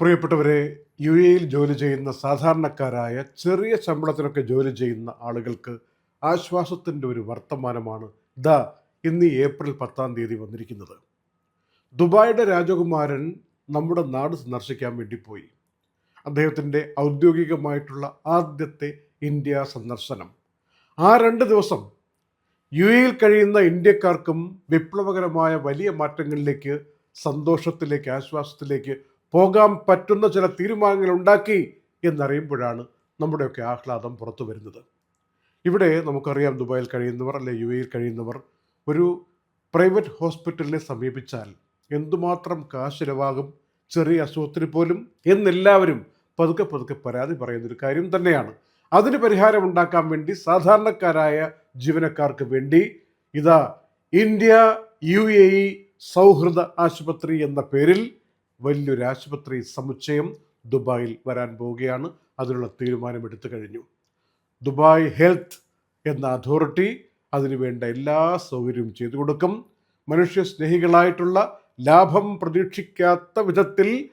പ്രിയപ്പെട്ടവരെ യു എയിൽ ജോലി ചെയ്യുന്ന സാധാരണക്കാരായ ചെറിയ ശമ്പളത്തിനൊക്കെ ജോലി ചെയ്യുന്ന ആളുകൾക്ക് ആശ്വാസത്തിന്റെ ഒരു വർത്തമാനമാണ് ദ ഇന്ന് ഏപ്രിൽ പത്താം തീയതി വന്നിരിക്കുന്നത്. ദുബായിയുടെ രാജകുമാരൻ നമ്മുടെ നാട് സന്ദർശിക്കാൻ വേണ്ടി പോയി. അദ്ദേഹത്തിന്റെ ഔദ്യോഗികമായിട്ടുള്ള ആദ്യത്തെ ഇന്ത്യ സന്ദർശനം. ആ രണ്ട് ദിവസം യു എയിൽ കഴിയുന്ന ഇന്ത്യക്കാർക്കും വിപ്ലവകരമായ വലിയ മാറ്റങ്ങളിലേക്ക് സന്തോഷത്തിലേക്ക് ആശ്വാസത്തിലേക്ക് പോകാൻ പറ്റുന്ന ചില തീരുമാനങ്ങൾ ഉണ്ടാക്കി എന്നറിയുമ്പോഴാണ് നമ്മുടെയൊക്കെ ആഹ്ലാദം പുറത്തു വരുന്നത്. ഇവിടെ നമുക്കറിയാം ദുബായിൽ കഴിയുന്നവർ അല്ലെ യു എയിൽ കഴിയുന്നവർ ഒരു പ്രൈവറ്റ് ഹോസ്പിറ്റലിനെ സമീപിച്ചാൽ എന്തുമാത്രം കാശ് ചിലവാകും ചെറിയ അസുഖത്തിന് പോലും എന്നെല്ലാവരും പതുക്കെ പതുക്കെ പരാതി പറയുന്നൊരു കാര്യം തന്നെയാണ്. അതിന് പരിഹാരം ഉണ്ടാക്കാൻ വേണ്ടി സാധാരണക്കാരായ ജീവനക്കാർക്ക് വേണ്ടി ഇതാ ഇന്ത്യ യു എ സൗഹൃദ ആശുപത്രി എന്ന പേരിൽ വലിയൊരു ആശുപത്രി സമുച്ചയം ദുബായിൽ വരാൻ പോവുകയാണ്. അതിനുള്ള തീരുമാനമെടുത്തു കഴിഞ്ഞു. ദുബായ് ഹെൽത്ത് എന്ന അതോറിറ്റി അതിനു വേണ്ട എല്ലാ സൗകര്യവും ചെയ്തു കൊടുക്കും. മനുഷ്യ സ്നേഹികളായിട്ടുള്ള ലാഭം പ്രതീക്ഷിക്കാത്ത വിധത്തിൽ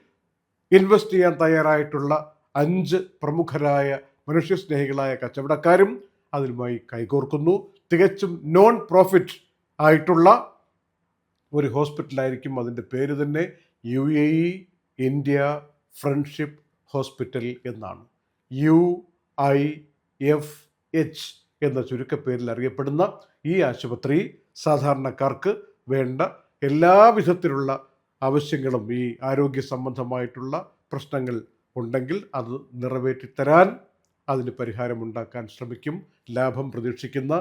ഇൻവെസ്റ്റ് ചെയ്യാൻ തയ്യാറായിട്ടുള്ള അഞ്ച് പ്രമുഖരായ മനുഷ്യസ്നേഹികളായ കച്ചവടക്കാരും അതിനുമായി കൈകോർക്കുന്നു. തികച്ചും നോൺ പ്രോഫിറ്റ് ആയിട്ടുള്ള ഒരു ഹോസ്പിറ്റലായിരിക്കും അതിന്റെ പേര് തന്നെ. U A E India friendship hospital എന്നാണ്. യു ഐ എഫ് എച്ച് എന്ന ചുരുക്കപ്പേരിൽ അറിയപ്പെടുന്ന ഈ ആശുപത്രി സാധാരണക്കാർക്ക് വേണ്ട എല്ലാവിധത്തിലുള്ള ആവശ്യങ്ങളും ഈ ആരോഗ്യ സംബന്ധമായിട്ടുള്ള പ്രശ്നങ്ങൾ ഉണ്ടെങ്കിൽ അത് നിറവേറ്റിത്തരാൻ അതിന് പരിഹാരമുണ്ടാക്കാൻ ശ്രമിക്കും. ലാഭം പ്രതീക്ഷിക്കുന്ന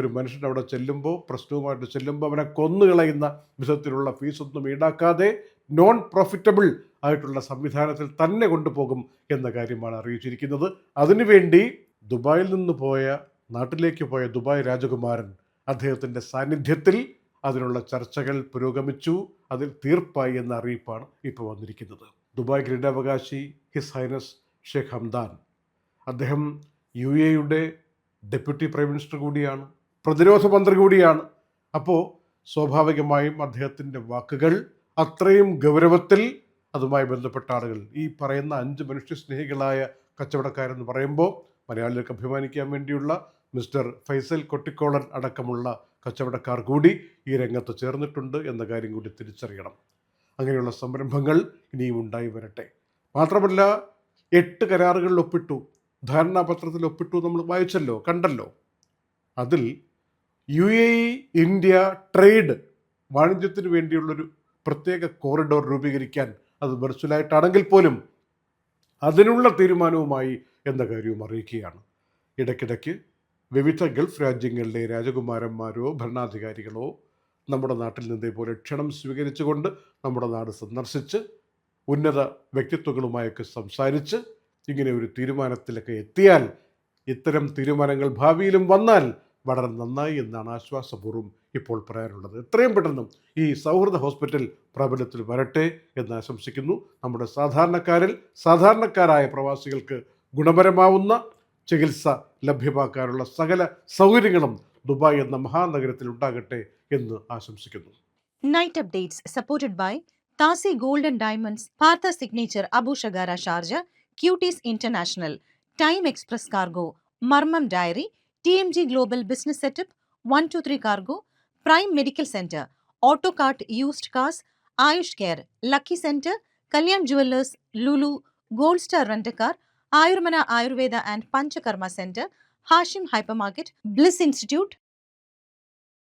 ഒരു മനുഷ്യൻ അവിടെ ചെല്ലുമ്പോൾ പ്രശ്നവുമായിട്ട് ചെല്ലുമ്പോൾ അവനെ കൊന്നുകളയുന്ന വിധത്തിലുള്ള ഫീസൊന്നും ഈടാക്കാതെ നോൺ പ്രോഫിറ്റബിൾ ആയിട്ടുള്ള സംവിധാനത്തിൽ തന്നെ കൊണ്ടുപോകും എന്ന കാര്യമാണ് അറിയിച്ചിരിക്കുന്നത്. അതിനുവേണ്ടി ദുബായിൽ നിന്ന് പോയ നാട്ടിലേക്ക് പോയ ദുബായ് രാജകുമാരൻ അദ്ദേഹത്തിന്റെ സാന്നിധ്യത്തിൽ അതിനുള്ള ചർച്ചകൾ പുരോഗമിച്ചു. അതിൽ തീർപ്പായി എന്ന അറിയിപ്പാണ് ഇപ്പോൾ വന്നിരിക്കുന്നത്. ദുബായ് കിരീടാവകാശി ഹിസ് ഹൈനസ് ഷെയ്ഖ് ഹംദാൻ. അദ്ദേഹം യു എയുടെ ഡെപ്യൂട്ടി പ്രൈം മിനിസ്റ്റർ കൂടിയാണ്. പ്രതിരോധ മന്ത്രി കൂടിയാണ്. അപ്പോൾ സ്വാഭാവികമായും അദ്ദേഹത്തിന്റെ വാക്കുകൾ അത്രയും ഗൗരവത്തിൽ അതുമായി ബന്ധപ്പെട്ട ആളുകൾ ഈ പറയുന്ന അഞ്ച് മനുഷ്യ സ്നേഹികളായ കച്ചവടക്കാരെന്ന് പറയുമ്പോൾ മലയാളികൾക്ക് അഭിമാനിക്കാൻ വേണ്ടിയുള്ള മിസ്റ്റർ ഫൈസൽ കൊട്ടിക്കോളൻ അടക്കമുള്ള കച്ചവടക്കാർ കൂടി ഈ രംഗത്ത് ചേർന്നിട്ടുണ്ട് എന്ന കാര്യം കൂടി തിരിച്ചറിയണം. അങ്ങനെയുള്ള സംരംഭങ്ങൾ ഇനിയും ഉണ്ടായി വരട്ടെ. മാത്രമല്ല എട്ട് കരാറുകളിൽ ഒപ്പിട്ടു. ധാരണാപത്രത്തിൽ ഒപ്പിട്ടു നമ്മൾ വായിച്ചല്ലോ കണ്ടല്ലോ. അതിൽ U A E India trade വാണിജ്യത്തിന് വേണ്ടിയുള്ളൊരു പ്രത്യേക കോറിഡോർ രൂപീകരിക്കാൻ അത് വെർച്വലായിട്ടാണെങ്കിൽ പോലും അതിനുള്ള തീരുമാനവുമായി എന്ന കാര്യവും അറിയിക്കുകയാണ്. ഇടയ്ക്കിടയ്ക്ക് വിവിധ ഗൾഫ് രാജ്യങ്ങളിലെ രാജകുമാരന്മാരോ ഭരണാധികാരികളോ നമ്മുടെ നാട്ടിൽ നിന്ന് ഇതേപോലെ ക്ഷണം സ്വീകരിച്ചുകൊണ്ട് നമ്മുടെ നാട് സന്ദർശിച്ച് ഉന്നത വ്യക്തിത്വങ്ങളുമായൊക്കെ സംസാരിച്ച് ഇങ്ങനെ ഒരു തീരുമാനത്തിലൊക്കെ എത്തിയാൽ ഇത്തരം തീരുമാനങ്ങൾ ഭാവിയിലും വന്നാൽ വളരെ നന്നായി എന്നാണ് ആശ്വാസപൂർവം ഇപ്പോൾ പറയാനുള്ളത്. എത്രയും പെട്ടെന്നും ഈ സൗഹൃദ ഹോസ്പിറ്റൽ പ്രാബല്യത്തിൽ വരട്ടെ എന്ന് ആശംസിക്കുന്നു. നമ്മുടെ സാധാരണക്കാരിൽ സാധാരണക്കാരായ പ്രവാസികൾക്ക് ഗുണപരമാവുന്ന ചികിത്സ ലഭ്യമാക്കാനുള്ള സകല സൗകര്യങ്ങളും ദുബായ് എന്ന മഹാനഗരത്തിൽ ഉണ്ടാകട്ടെ എന്ന് ആശംസിക്കുന്നു. നൈറ്റ് അപ്ഡേറ്റ്സ് സപ്പോർട്ടഡ് ബൈ താസി ഗോൾഡൻ ഡയമണ്ട്സ് പാർത്ത signature Signature Sharjah cuties international time express cargo മർമ്മം diary TMG Global Business Setup, 123 Cargo, Prime Medical Center, Autocart Used Cars, Ayush Care, Lucky Center, Kalyan Jewelers, Lulu, Gold Star Rent-A-Car, Ayurmana Ayurveda and Panchakarma Center, Hashim Hypermarket, Bliss Institute,